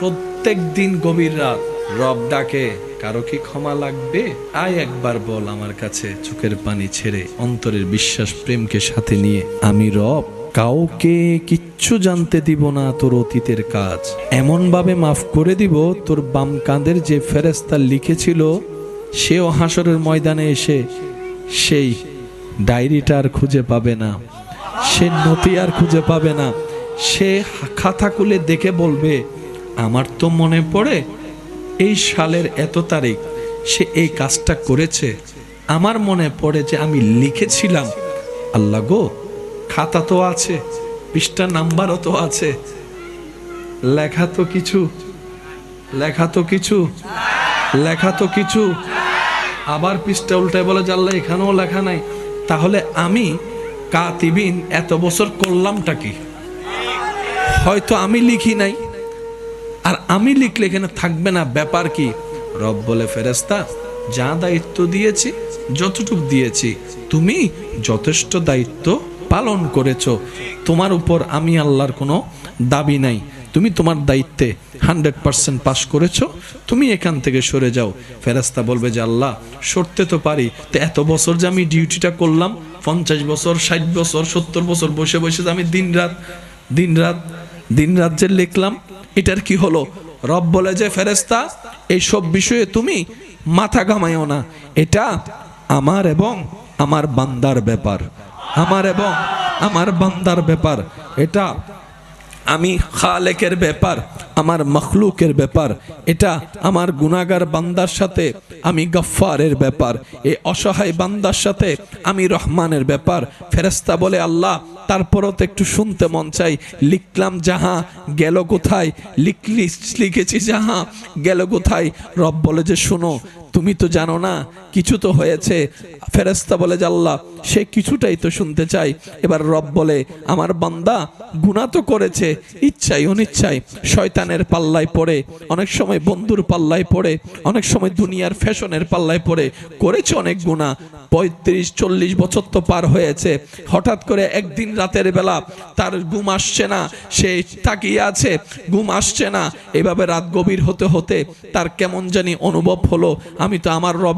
প্রত্যেক দিন গভীর রাত। রব ডাকে, কারও কি ক্ষমা লাগবে? আয় একবার বল আমার কাছে, চোখের পানি ছেড়ে অন্তরের বিশ্বাস প্রেমকে সাথে নিয়ে। আমি রব, কাউকে কিচ্ছু জানতে দিব না তোর অতীতের কাজ। এমন ভাবে মাফ করে দিব, তোর বাম কাঁধের যে ফেরেস্তা লিখেছিল, সেও হাসরের ময়দানে এসে সেই ডায়েরিটা আর খুঁজে পাবে না। সে নথি আর খুঁজে পাবে না। সে খাতা খুলে দেখে বলবে আমার তো মনে পড়ে, এই সালের এত তারিখ সে এই কাজটা করেছে। আমার মনে পড়ে যে আমি লিখেছিলাম। আল্লাহ গো, খাতা তো আছে, পৃষ্ঠা নাম্বারও তো আছে। লেখা তো কিছু, লেখা তো কিছু, লেখা তো কিছু। আবার পৃষ্ঠা উল্টায় বলে আল্লাহ, এখানেও লেখা নাই। তাহলে আমি কাতিবিন এত বছর করলামটা কি? হয়তো আমি লিখি নাই। আর আমি লিখলে এখানে থাকবে না। ব্যাপার কি? রব বলে ফেরেস্তা যা দায়িত্ব দিয়েছি, যতটুক দিয়েছি, তুমি যথেষ্ট দায়িত্ব পালন করেছ। তোমার উপর আমি আল্লাহর কোনো দাবি নাই। তুমি তোমার দায়িত্বে হান্ড্রেড পার্সেন্ট পাস করেছ। তুমি এখান থেকে সরে যাও। ফেরাস্তা বলবে যে, আল্লাহ, সরতে তো পারি। তো এত বছর যে আমি ডিউটিটা করলাম, পঞ্চাশ বছর, ষাট বছর, সত্তর বছর বসে বসে যে আমি দিন রাত দিন রাত দিন রাত যে লিখলাম এটার কি হলো? রব বলে যে ফেরেস্তা এইসব বিষয়ে তুমি মাথা ঘামাইও না। এটা আমার এবং আমার বান্দার ব্যাপার। আমার এবং আমার বান্দার ব্যাপার। এটা আমি খালেকের ব্যাপার, আমার মখলুকের ব্যাপার, এটা আমার গুনাগার বান্দার সাথে, আমি গফফারের ব্যাপার, এই অসহায় বান্দার সাথে আমি রহমানের ব্যাপার। ফেরেস্তা বলে, আল্লাহ, তারপরও তো একটু শুনতে মন চাই। লিখলাম যাহা, গেল কোথায়? লিখলি লিখেছি যাহা, গেল কোথায়? রব বলে যে, শোনো তুমি তো জানো না, কিছু তো হয়েছে। ফেরেস্তা বলে জাল্লা সে কিছুটাই তো শুনতে চাই এবার রব বলে, আমার বান্দা গুণা তো করেছে, ইচ্ছাই অনিচ্ছাই, শয়তানের পাল্লায় পড়ে, অনেক সময় বন্ধুর পাল্লায় পড়ে, অনেক সময় দুনিয়ার ফ্যাশনের পাল্লায় পড়ে, করেছে অনেক গুণা পঁয়ত্রিশ, চল্লিশ বছর তো পার হয়েছে। হঠাৎ করে একদিন রাতের বেলা তার ঘুম আসছে না, সে তাকিয়ে আছে, ঘুম আসছে না। এভাবে রাত গভীর হতে হতে তার কেমন জানি অনুভব হলো, আমি তো আমার রবে